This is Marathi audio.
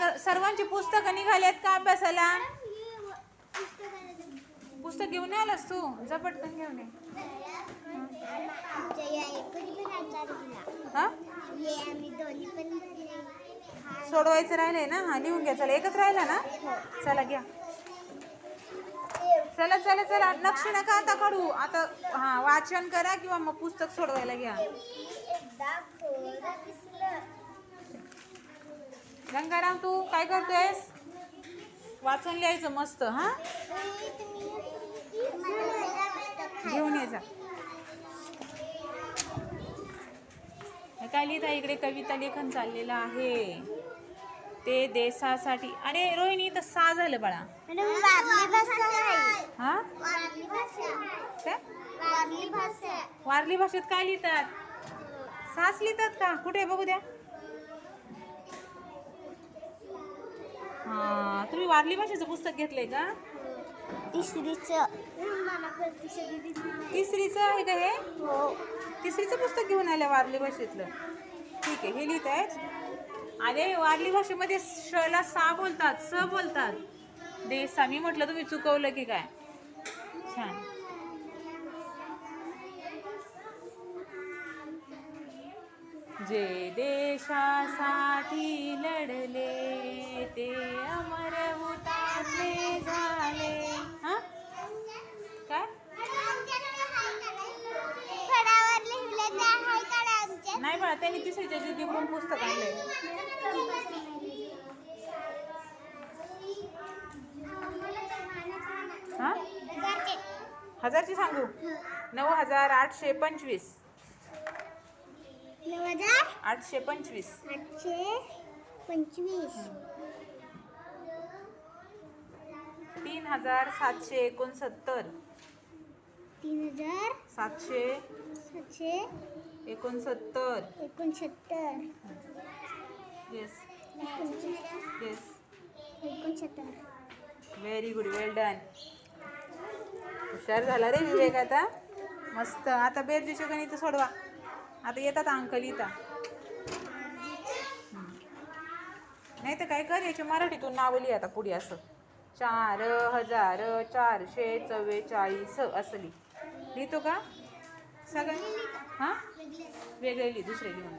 सर्व सर्वांची पुस्तकं निघाली आहेत का अभ्यासाला? पुस्तक घेऊन आलास तू? झपटकन घेऊन ये. हा? सोडवायचं राहिलंय ना? हा लिहून घ्या. चला एकच राहिला ना? चला घ्या. चला चला चला. नक्ष नका आता काढू. आता हा वाचन करा किंवा मग पुस्तक सोडवायला घ्या. गंगाराम तू काय करतोयस? वाचून लिहायचं मस्त हा? घेऊन ये जा. काय लिहिता? इकडे कविता लेखन चाललेलं आहे. ते देशासाठी अरे रोहिणी तर सा झालं बाळा. हा? काय? वारली भाषेत. काय लिहितात? सास लिहितात का? कुठे बघू द्या. हा तुम्ही वारली भाषेचं पुस्तक घेतलंय का? तिसरीच. तिसरीचं आहे का हे? तिसरीचं पुस्तक घेऊन आलं वारली भाषेतलं ठीक आहे हे लिहित आहेत. अरे वारली भाषेमध्ये शला सा बोलतात स बोलतात. देसा मी म्हटलं तुम्ही चुकवलं की काय? छान. जे देशासाठी लढले ते अमर हुतात्मे झाले. हा? काय? नाही बाळा त्यांनी तिसरीच्या जिद्दीकडून पुस्तक आणलंय हा? हजारची सांगू? नऊ हजार आठशे पंचवीस. आठशे पंचवीस. आठशे पंचवीस. तीन हजार सातशे एकोणसत्तर. तीन हजार सातशे. सातशे एकोणसत्तर. एकोणसत्तर. येस एकोणसत्तर. येस एकोणसत्तर. व्हेरी गुड वेल डन हुशार झाला रे विवेक आता. मस्त. आता बेरजीचे गणित सोडवा. आता येतात अंक लिहिता नाही तर काय कर याच्या मराठीतून नावं लिही आता पुढे असं. चार हजार चारशे चव्वेचाळीस असली. लिहितो का? सगळं? हां? वेगळे लिही दुसरे लिहून